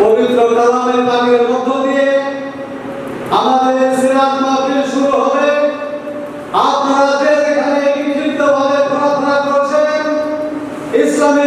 পবিত্র কালামের পাকের মধ্য দিয়ে আমাদের সিরাত মাহফিল শুরু হবে। আপনারা যে যেখানে বিক্ষিপ্তভাবে প্রার্থনা করছেন, ইসলামী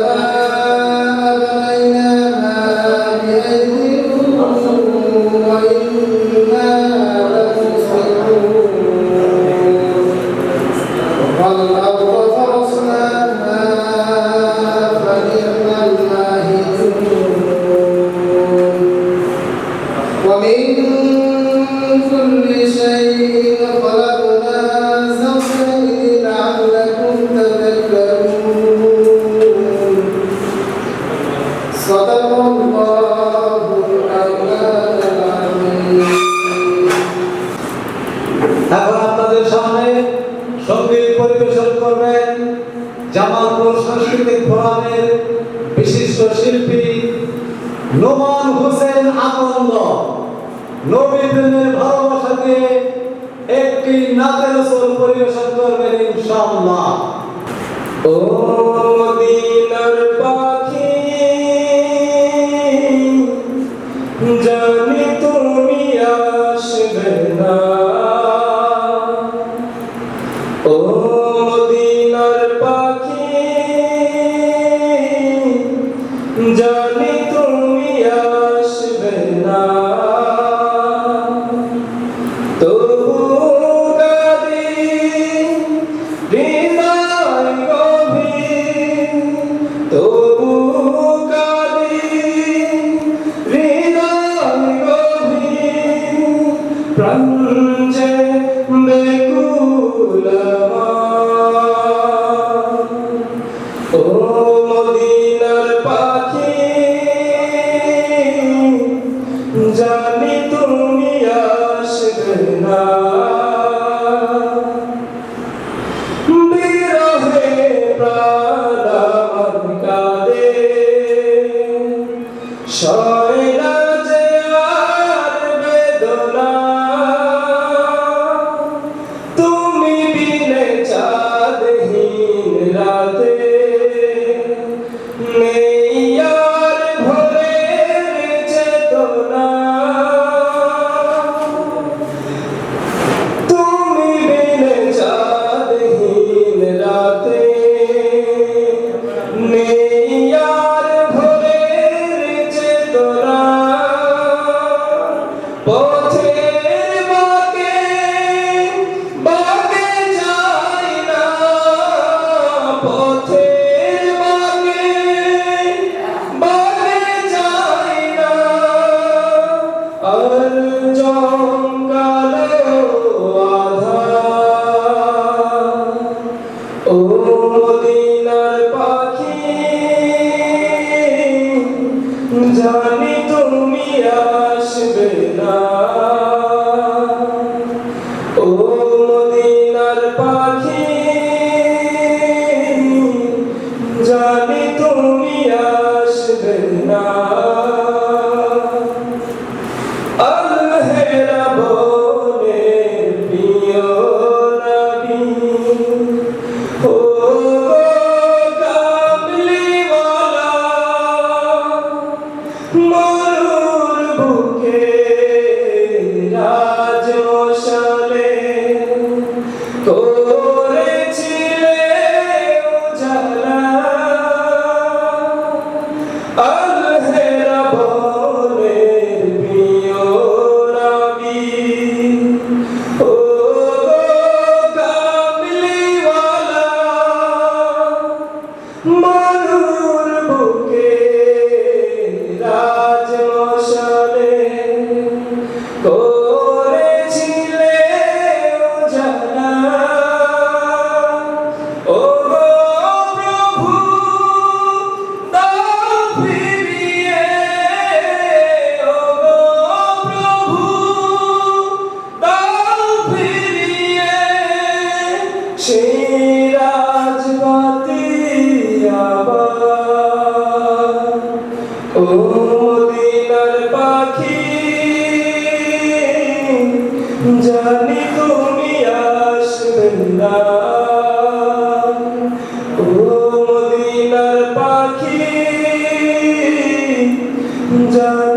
এখন আপনাদের সামনে সংগীত পরিবেশন করবেন জামালপুর সাংস্কৃতিক ফোরামের বিশিষ্ট শিল্পী নোমান হোসেন আনন্দ। নবীনের ভালোবাসা দিয়ে একটি নাচের পরিবেশন করবেন ইনশাআল্লাহ। ও দিনা ও মদিনার পা Allah'a emanet সেই রাজবাতি আবার ও দিনার পাখি জানি তুমি আসবে না ও পাখি জানি